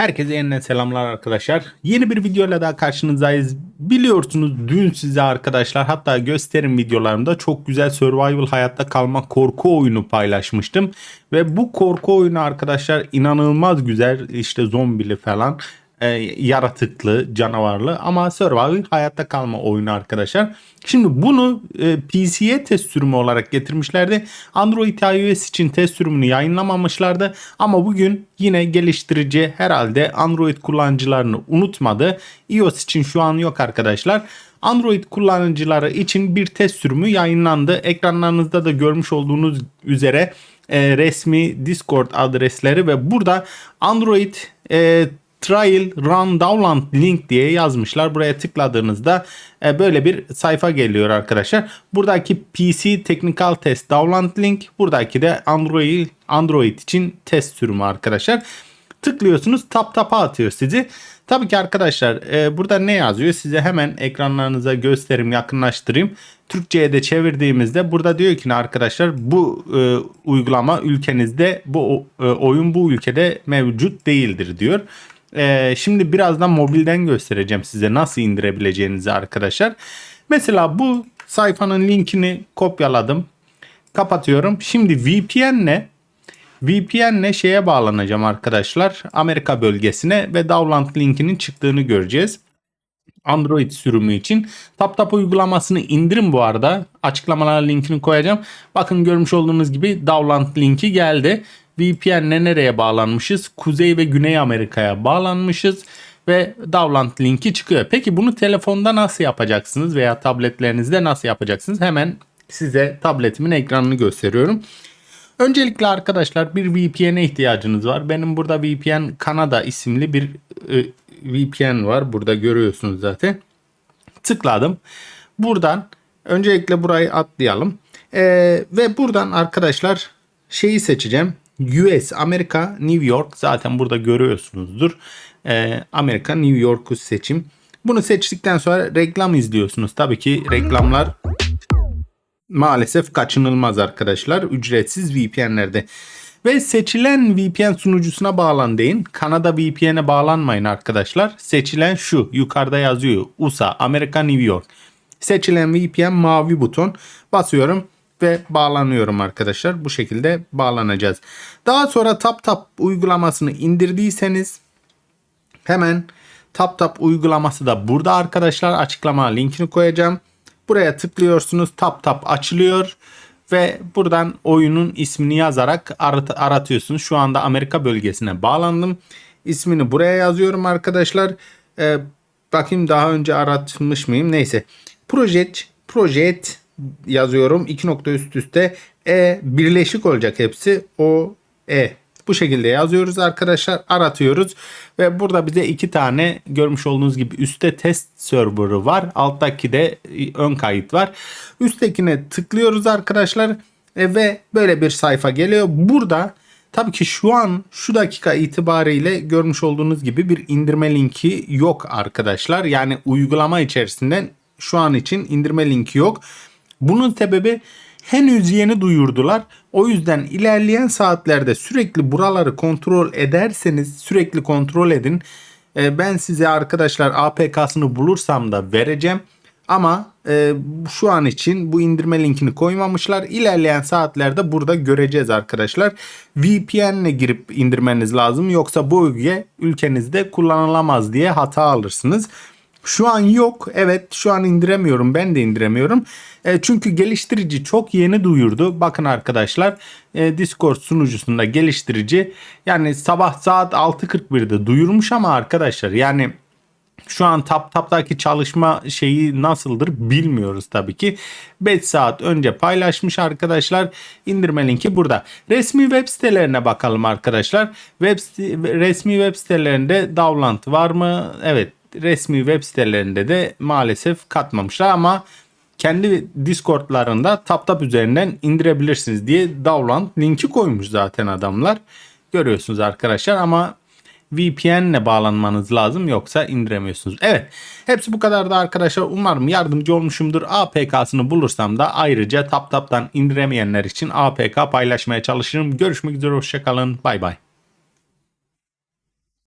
Herkese yeniden selamlar arkadaşlar. Yeni bir videoyla daha karşınızdayız. Biliyorsunuz dün size arkadaşlar hatta gösterim videolarımda çok güzel survival hayatta kalma korku oyunu paylaşmıştım. Ve bu korku oyunu arkadaşlar inanılmaz güzel işte zombili falan e, yaratıklı, canavarlı ama survival hayatta kalma oyunu arkadaşlar. Şimdi bunu e, PC'ye test sürümü olarak getirmişlerdi. Android iOS için test sürümünü yayınlamamışlardı. Ama bugün yine geliştirici herhalde Android kullanıcılarını unutmadı. iOS için şu an yok arkadaşlar. Android kullanıcıları için bir test sürümü yayınlandı. Ekranlarınızda da görmüş olduğunuz üzere e, resmi Discord adresleri ve burada Android e, Trial Run Download Link diye yazmışlar. Buraya tıkladığınızda e, böyle bir sayfa geliyor arkadaşlar. Buradaki PC Technical Test Download Link. Buradaki de Android Android için test sürümü arkadaşlar. Tıklıyorsunuz tap tapa atıyor sizi. Tabii ki arkadaşlar e, burada ne yazıyor size hemen ekranlarınıza göstereyim yakınlaştırayım. Türkçe'ye de çevirdiğimizde burada diyor ki arkadaşlar bu e, uygulama ülkenizde bu oyun bu ülkede mevcut değildir diyor. E, şimdi birazdan mobilden göstereceğim size nasıl indirebileceğinizi arkadaşlar. Mesela bu sayfanın linkini kopyaladım. Kapatıyorum. Şimdi VPN'le VPN'le şeye bağlanacağım arkadaşlar. Amerika bölgesine ve download linkinin çıktığını göreceğiz. Android sürümü için. TapTap uygulamasını indirin bu arada. Açıklamalara linkini koyacağım. Bakın görmüş olduğunuz gibi download linki geldi. VPN'le nereye bağlanmışız? Kuzey ve Güney Amerika'ya bağlanmışız ve download linki çıkıyor. Peki bunu telefonda nasıl yapacaksınız veya tabletlerinizde nasıl yapacaksınız? Hemen size tabletimin ekranını gösteriyorum. Öncelikle arkadaşlar bir VPN'e ihtiyacınız var. Benim burada VPN Kanada isimli bir e, VPN var. Burada görüyorsunuz zaten. Tıkladım. Buradan öncelikle burayı atlayalım. E, ve buradan arkadaşlar şeyi seçeceğim. US Amerika New York zaten burada görüyorsunuzdur. E, Amerika New York'u seçim. Bunu seçtikten sonra reklam izliyorsunuz. Tabii ki reklamlar maalesef kaçınılmaz arkadaşlar ücretsiz VPN'lerde. Ve seçilen VPN sunucusuna bağlan deyin. Kanada VPN'e bağlanmayın arkadaşlar. Seçilen şu yukarıda yazıyor USA Amerika New York. Seçilen VPN mavi buton basıyorum ve bağlanıyorum arkadaşlar. Bu şekilde bağlanacağız. Daha sonra TapTap uygulamasını indirdiyseniz hemen TapTap uygulaması da burada arkadaşlar. Açıklama linkini koyacağım. Buraya tıklıyorsunuz. Tap tap açılıyor ve buradan oyunun ismini yazarak arat aratıyorsunuz. Şu anda Amerika bölgesine bağlandım. İsmini buraya yazıyorum arkadaşlar. Ee, bakayım daha önce aratmış mıyım? Neyse. Projet, projet yazıyorum. İki nokta üst üste E birleşik olacak hepsi. O E bu şekilde yazıyoruz arkadaşlar. Aratıyoruz. Ve burada bize iki tane görmüş olduğunuz gibi üstte test server'ı var. Alttaki de ön kayıt var. Üsttekine tıklıyoruz arkadaşlar. E, ve böyle bir sayfa geliyor. Burada Tabii ki şu an şu dakika itibariyle görmüş olduğunuz gibi bir indirme linki yok arkadaşlar. Yani uygulama içerisinden şu an için indirme linki yok. Bunun sebebi henüz yeni duyurdular. O yüzden ilerleyen saatlerde sürekli buraları kontrol ederseniz sürekli kontrol edin. E, ben size arkadaşlar APK'sını bulursam da vereceğim. Ama e, şu an için bu indirme linkini koymamışlar. İlerleyen saatlerde burada göreceğiz arkadaşlar. VPN ile girip indirmeniz lazım. Yoksa bu bölge ülkenizde kullanılamaz diye hata alırsınız. Şu an yok. Evet şu an indiremiyorum. Ben de indiremiyorum. E, çünkü geliştirici çok yeni duyurdu. Bakın arkadaşlar e, Discord sunucusunda geliştirici yani sabah saat 6.41'de duyurmuş ama arkadaşlar yani şu an tap taptaki çalışma şeyi nasıldır bilmiyoruz tabii ki. 5 saat önce paylaşmış arkadaşlar. İndirme linki burada. Resmi web sitelerine bakalım arkadaşlar. Web resmi web sitelerinde download var mı? Evet resmi web sitelerinde de maalesef katmamışlar ama kendi Discord'larında TapTap üzerinden indirebilirsiniz diye download linki koymuş zaten adamlar. Görüyorsunuz arkadaşlar ama VPN ile bağlanmanız lazım yoksa indiremiyorsunuz. Evet hepsi bu kadar da arkadaşlar umarım yardımcı olmuşumdur. APK'sını bulursam da ayrıca TapTap'tan indiremeyenler için APK paylaşmaya çalışırım. Görüşmek üzere hoşçakalın bay bay.